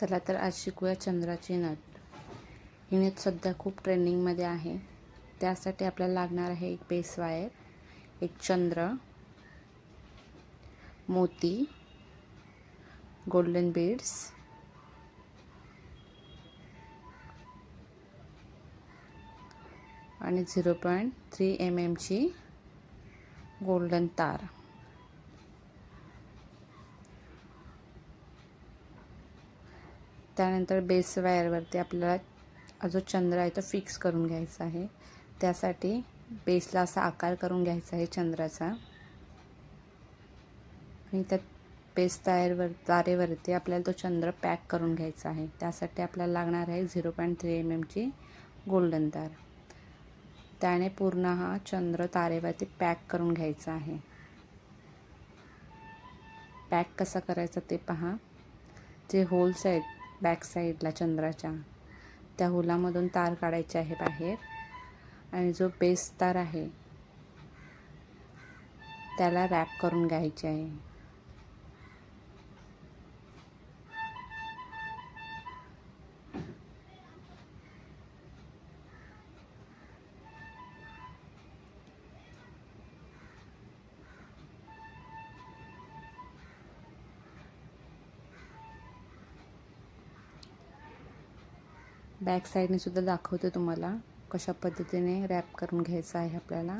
चला तर आज शिकूया चंद्राची नथ ही नथ सध्या खूप ट्रेंडिंगमध्ये आहे. त्यासाठी आपल्याला लागणार आहे एक बेस वायर एक चंद्र मोती गोल्डन बीड्स आणि झिरो पॉईंट थ्री एम एमची गोल्डन तार. त्यानंतर बेस वायरवरती आपल्याला जो चंद्र आहे तो फिक्स करून घ्यायचा आहे. त्यासाठी बेसला असा आकार करून घ्यायचा आहे चंद्राचा. आणि त्या बेस तारेवर तारेवरती आपल्याला तो चंद्र पॅक करून घ्यायचा आहे. त्यासाठी आपल्याला लागणार आहे झिरो पॉईंट थ्री एम एमची गोल्डन तार. त्याने पूर्ण हा चंद्र तारेवरती पॅक करून घ्यायचा आहे. पॅक कसा करायचा ते पहा. जे होल्स आहेत बॅक साईडला चंद्राच्या त्या हुलामधून तार काढायचे आहे बाहेर. आणि जो बेस तार आहे त्याला रॅप करून घ्यायचे आहे. बॅक साईडने सुद्धा दाखवते तुम्हाला कशा पद्धतीने रॅप करून घ्यायचं आहे आपल्याला.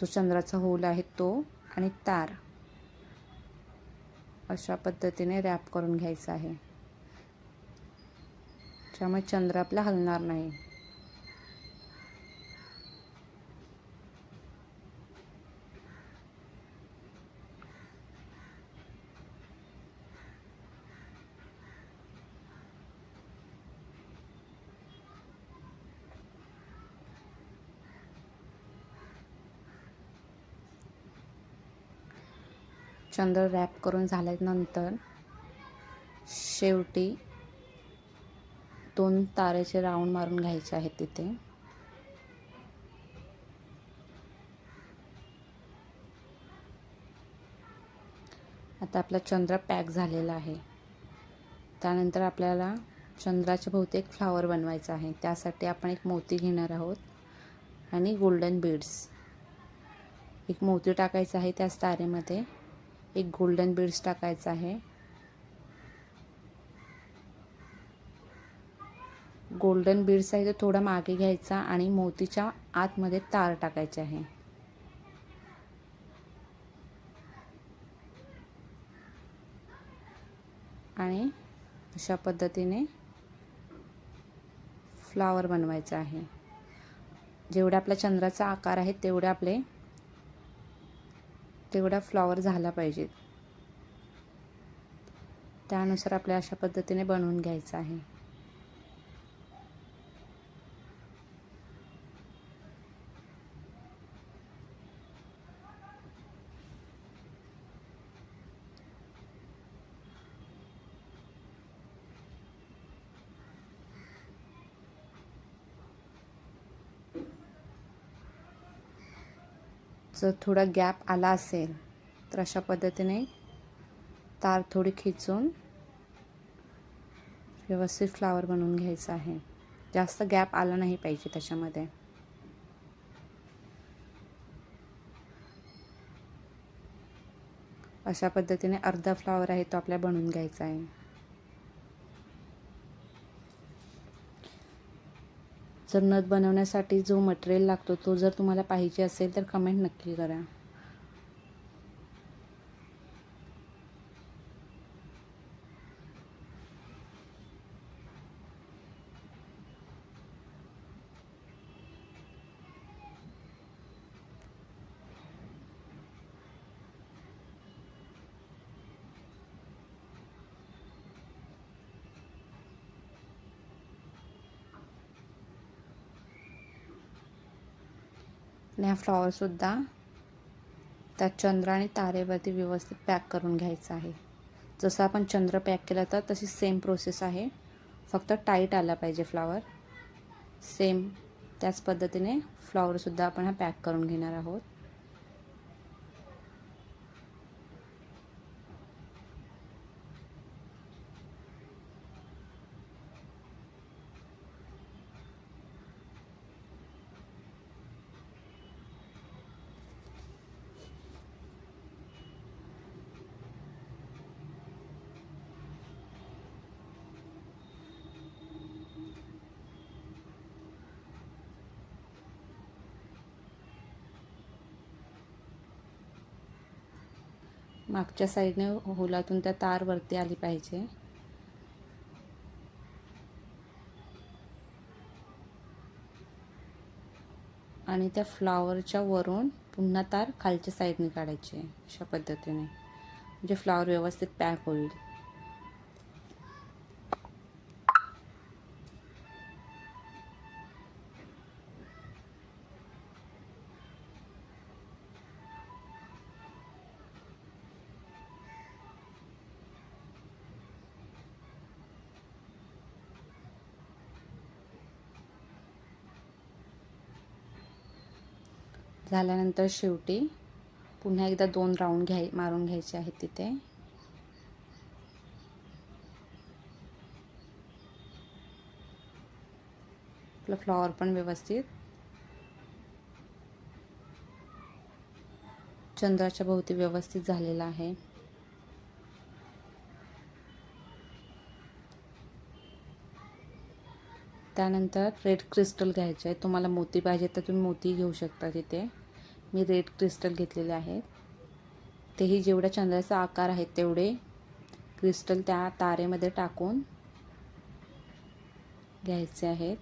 तो चंद्राचा होल आहे तो आणि तार अशा पद्धतीने रॅप करून घ्यायचा आहे. त्यामुळे चंद्र आपला हलणार नाही. चंद्र रॅप करून झाल्यानंतर शेवटी दोन तारेचे राऊंड मारून घ्यायचे आहेत तिथे. आता आपला चंद्र पॅक झालेला आहे. त्यानंतर आपल्याला चंद्राच्या भोवती एक फ्लावर बनवायचा आहे. त्यासाठी आपण एक मोती घेणार आहोत आणि गोल्डन बीड्स एक मोती टाकायचं आहे त्याच तारेमध्ये. एक गोल्डन बीड्स टाकायचा आहे. गोल्डन बीड्स आहे तो थोडा मागे घ्यायचा आणि मोतीच्या आतमध्ये तार टाकायचे आहे. आणि अशा पद्धतीने फ्लावर बनवायचं आहे. जेवढा आपला चंद्राचा आकार आहे तेवढे आपले तेवढा फ्लॉवर झाला पाहिजे. त्यानुसार आपल्या अशा पद्धतीने बनवून घ्यायचं आहे. जर थोडा गॅप आला असेल तर अशा पद्धतीने तार थोडी खिचून व्यवस्थित फ्लावर बनवून घ्यायचं आहे. जास्त गॅप आला नाही पाहिजे त्याच्यामध्ये. अशा पद्धतीने अर्धा फ्लावर आहे तो आपल्याला बनवून घ्यायचा आहे. जर नथ बनवण्यासाठी जो मटेरियल लागतो तो जर तुम्हाला पाहिजे असेल तर कमेंट नक्की करा. आणि हा फ्लॉवरसुद्धा त्या चंद्र आणि तारेवरती व्यवस्थित पॅक करून घ्यायचा आहे. जसं आपण चंद्र पॅक केला तर तशी सेम प्रोसेस आहे. फक्त टाईट आला पाहिजे फ्लॉवर सेम त्याच पद्धतीने फ्लॉवरसुद्धा आपण हा पॅक करून घेणार आहोत. मागच्या साईडने होलातून त्या तार वरती आली पाहिजे. आणि त्या फ्लावरच्या वरून पुन्हा तार खालच्या साईडने काढायची अशा पद्धतीने. म्हणजे फ्लावर व्यवस्थित पॅक होईल. झाल्यानंतर शेवटी पुन्हा एकदा दोन राऊंड घ्याय मारून घ्यायचे आहेत तिथे. आपलं फ्लॉवर पण व्यवस्थित. चंद्राच्या भोवती व्यवस्थित झालेला आहे. त्यानंतर रेड क्रिस्टल घ्यायचं आहे तुम्हाला मोती पाहिजे तर तुम्ही मोती घेऊ शकता तिथे. मी रेड क्रिस्टल घेतलेले आहेत. तेही जेवढ्या चंद्राचा आकार आहे तेवढे क्रिस्टल त्या तारेमध्ये टाकून घ्यायचे आहेत.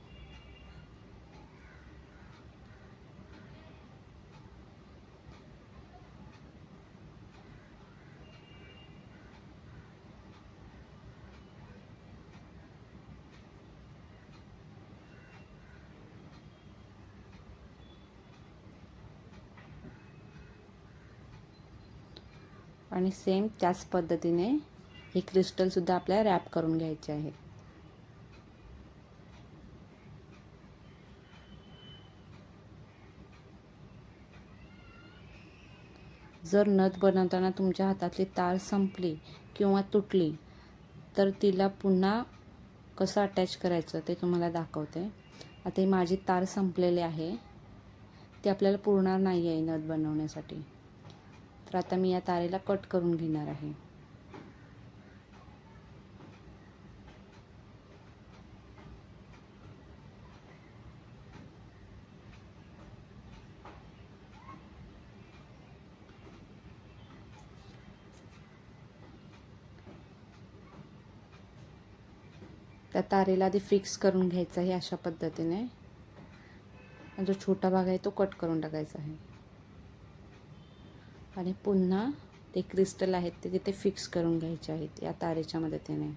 आणि सेम त्याच पद्धतीने हे क्रिस्टलसुद्धा आपल्याला रॅप करून घ्यायचे आहे. जर नथ बनवताना तुमच्या हातातली तार संपली किंवा तुटली तर तिला पुन्हा कसं अटॅच करायचं ते तुम्हाला दाखवते. आता ही माझी तार संपलेली आहे. ती आपल्याला पुरणार नाही आहे नथ बनवण्यासाठी. तर आता मी या तारेला कट करून घेणार आहे. त्या तारेला आधी फिक्स करून घ्यायचं आहे अशा पद्धतीने. जो छोटा भाग आहे तो कट करून टाकायचा आहे. आणि पुन्हा ते क्रिस्टल आहेत ते तिथे फिक्स करून घ्यायचे आहेत. या तारेच्या मदतीने.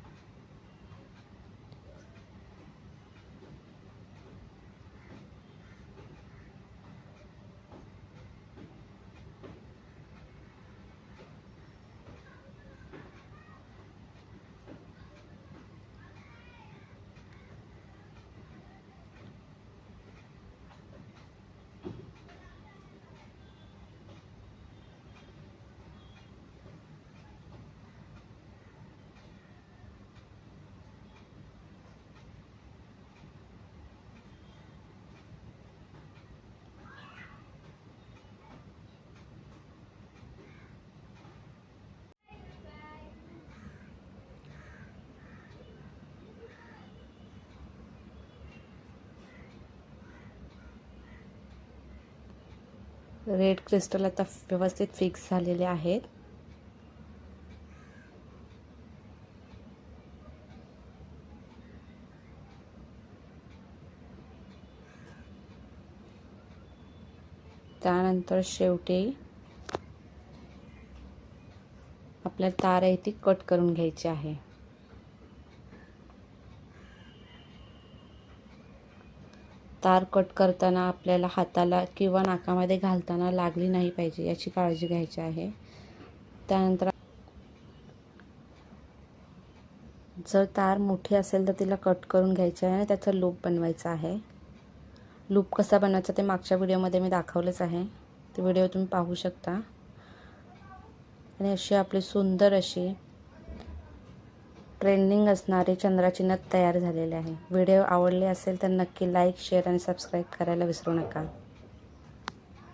रेड क्रिस्टल आता व्यवस्थित फिक्स झालेले आहेत. त्यानंतर शेवटी आपल्याला तार आहे ती कट करून घ्यायची आहे. तार कट करताना आपल्याला हाताला किंवा नाकामध्ये घालताना लागली नाही पाहिजे याची काळजी घ्यायची आहे. त्यानंतर जर तार मोठी असेल तर तिला कट करून घ्यायची आहे आणि त्याचा लूप बनवायचा आहे. लूप कसा बनवायचा ते मागच्या व्हिडिओमध्ये मी दाखवलंच आहे. ते व्हिडिओ तुम्ही पाहू शकता. आणि अशी आपली सुंदर अशी ट्रेंडिंग असणारे चंद्राची नथ तयार झालेले आहे. व्हिडिओ आवडले असेल तर नक्की लाईक शेअर आणि सबस्क्राईब करायला विसरू नका.